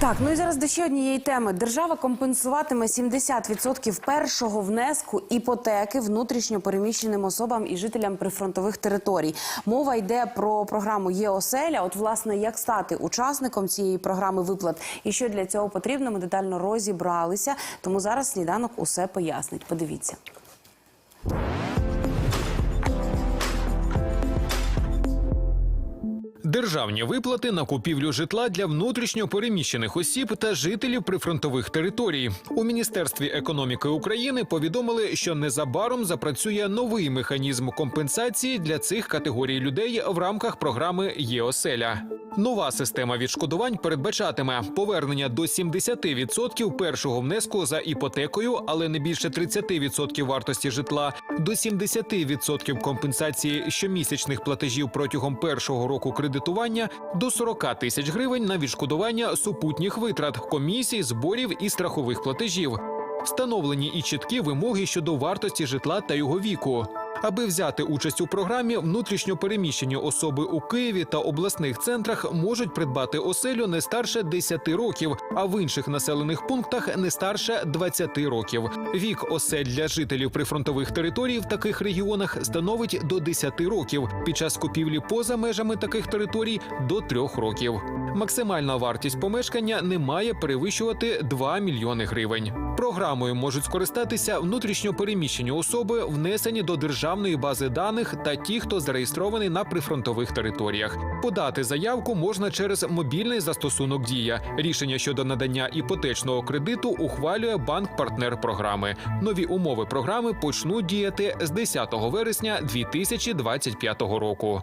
Так, ну і зараз до ще однієї теми. Держава компенсуватиме 70% першого внеску іпотеки внутрішньо переміщеним особам і жителям прифронтових територій. Мова йде про програму ЄОСЕЛЯ. От, власне, як стати учасником цієї програми виплат і що для цього потрібно, ми детально розібралися. Тому зараз сніданок усе пояснить. Подивіться. Державні виплати на купівлю житла для внутрішньо переміщених осіб та жителів прифронтових територій у міністерстві економіки України повідомили, що незабаром запрацює новий механізм компенсації для цих категорій людей в рамках програми ЄОСЕЛЯ. Нова система відшкодувань передбачатиме повернення до 70% першого внеску за іпотекою, але не більше 30% вартості житла, до 70% компенсації щомісячних платежів протягом першого року кредитування, до 40 тисяч гривень на відшкодування супутніх витрат, комісій, зборів і страхових платежів. Встановлені і чіткі вимоги щодо вартості житла та його віку. Аби взяти участь у програмі, внутрішньо переміщені особи у Києві та обласних центрах можуть придбати оселю не старше 10 років, а в інших населених пунктах не старше 20 років. Вік осель для жителів прифронтових територій в таких регіонах становить до 10 років. Під час купівлі поза межами таких територій до 3 років. Максимальна вартість помешкання не має перевищувати 2 мільйони гривень. Програмою можуть скористатися внутрішньо переміщені особи, внесені до державної бази даних та ті, хто зареєстрований на прифронтових територіях. Подати заявку можна через мобільний застосунок Дія. Рішення щодо надання іпотечного кредиту ухвалює банк-партнер програми. Нові умови програми почнуть діяти з 10 вересня 2025 року.